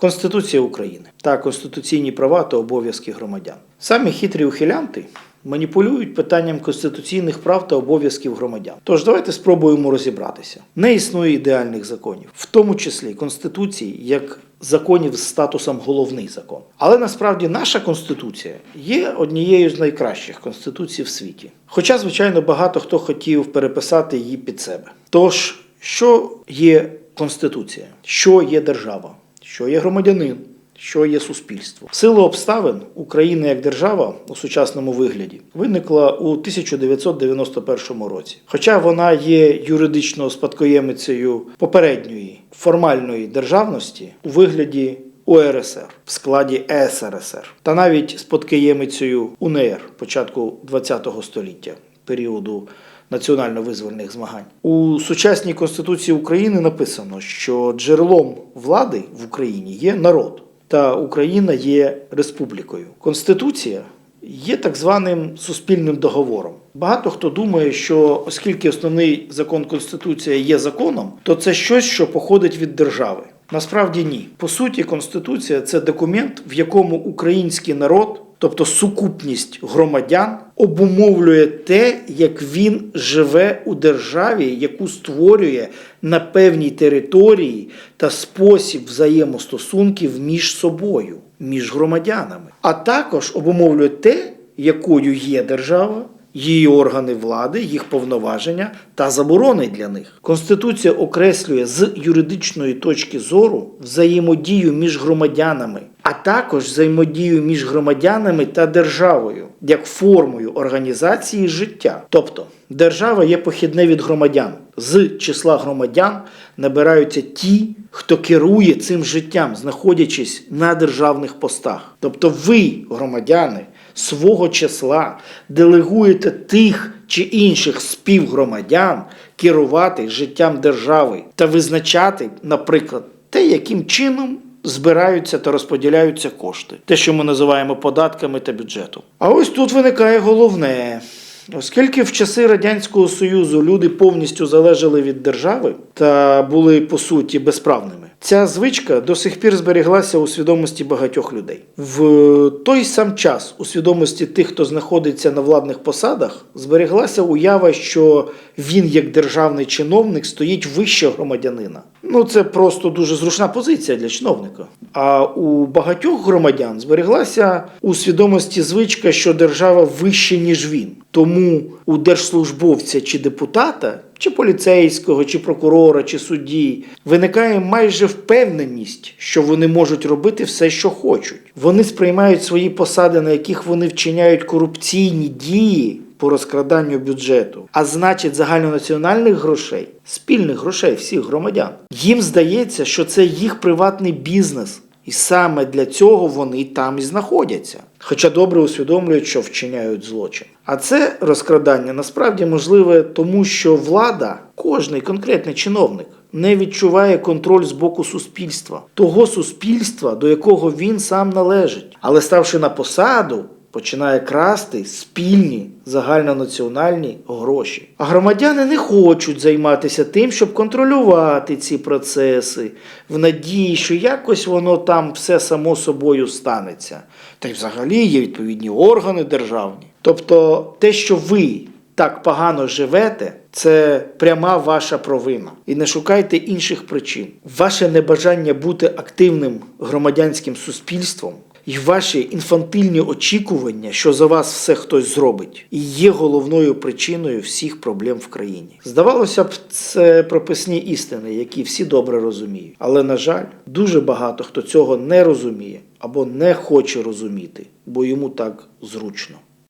Конституція України та конституційні права та обов'язки громадян. Самі хитрі ухилянти маніпулюють питанням конституційних прав та обов'язків громадян. Тож давайте спробуємо розібратися. Не існує ідеальних законів, в тому числі Конституції як законів з статусом головний закон. Але насправді наша конституція є однією з найкращих конституцій в світі. Хоча, звичайно, багато хто хотів переписати її під себе. Тож, що є конституція? Що є держава? Що є громадянин? Що є суспільство? В силу обставин Україна як держава у сучасному вигляді виникла у 1991 році. Хоча вона є юридично спадкоємицею попередньої формальної державності у вигляді УРСР в складі СРСР та навіть спадкоємицею УНР початку ХХ століття періоду національно-визвольних змагань. У сучасній Конституції України написано, що джерелом влади в Україні є народ, та Україна є республікою. Конституція є так званим суспільним договором. Багато хто думає, що оскільки основний закон Конституція є законом, то це щось, що походить від держави. Насправді ні. По суті, Конституція це документ, в якому український народ, тобто сукупність громадян, обумовлює те, як він живе у державі, яку створює на певній території та спосіб взаємостосунків між собою, між громадянами, а також обумовлює те, якою є держава. Її органи влади, їх повноваження та заборони для них. Конституція окреслює з юридичної точки зору взаємодію між громадянами, а також взаємодію між громадянами та державою як формою організації життя. Тобто держава є похідне від громадян. З числа громадян набираються ті, хто керує цим життям, знаходячись на державних постах. Тобто ви, громадяни, свого числа делегуєте тих чи інших співгромадян керувати життям держави та визначати, наприклад, те, яким чином збираються та розподіляються кошти, те, що ми називаємо податками та бюджетом. А ось тут виникає головне. Оскільки в часи Радянського Союзу люди повністю залежали від держави та були по суті безправними, ця звичка до сих пір зберіглася у свідомості багатьох людей. В той сам час у свідомості тих, хто знаходиться на владних посадах, зберіглася уява, що він, як державний чиновник, стоїть вище громадянина. Ну це просто дуже зручна позиція для чиновника. А у багатьох громадян збереглася у свідомості звичка, що держава вище, ніж він. Тому у держслужбовця чи депутата, чи поліцейського, чи прокурора, чи судді виникає майже впевненість, що вони можуть робити все, що хочуть. Вони сприймають свої посади, на яких вони вчиняють корупційні дії по розкраданню бюджету, а значить загальнонаціональних грошей, спільних грошей всіх громадян. Їм здається, що це їх приватний бізнес. І саме для цього вони там і знаходяться. Хоча добре усвідомлюють, що вчиняють злочин. А це розкрадання насправді можливе тому, що влада, кожний конкретний чиновник, не відчуває контроль з боку суспільства, того суспільства, до якого він сам належить. Але ставши на посаду, починає красти спільні загальнонаціональні гроші. А громадяни не хочуть займатися тим, щоб контролювати ці процеси, в надії, що якось воно там все само собою станеться. Та й взагалі є відповідні органи державні. Тобто те, що ви так погано живете, це пряма ваша провина. І не шукайте інших причин. Ваше небажання бути активним громадянським суспільством і ваші інфантильні очікування, що за вас все хтось зробить, і є головною причиною всіх проблем в країні. Здавалося б, це прописні істини, які всі добре розуміють. Але, на жаль, дуже багато хто цього не розуміє або не хоче розуміти, бо йому так зручно.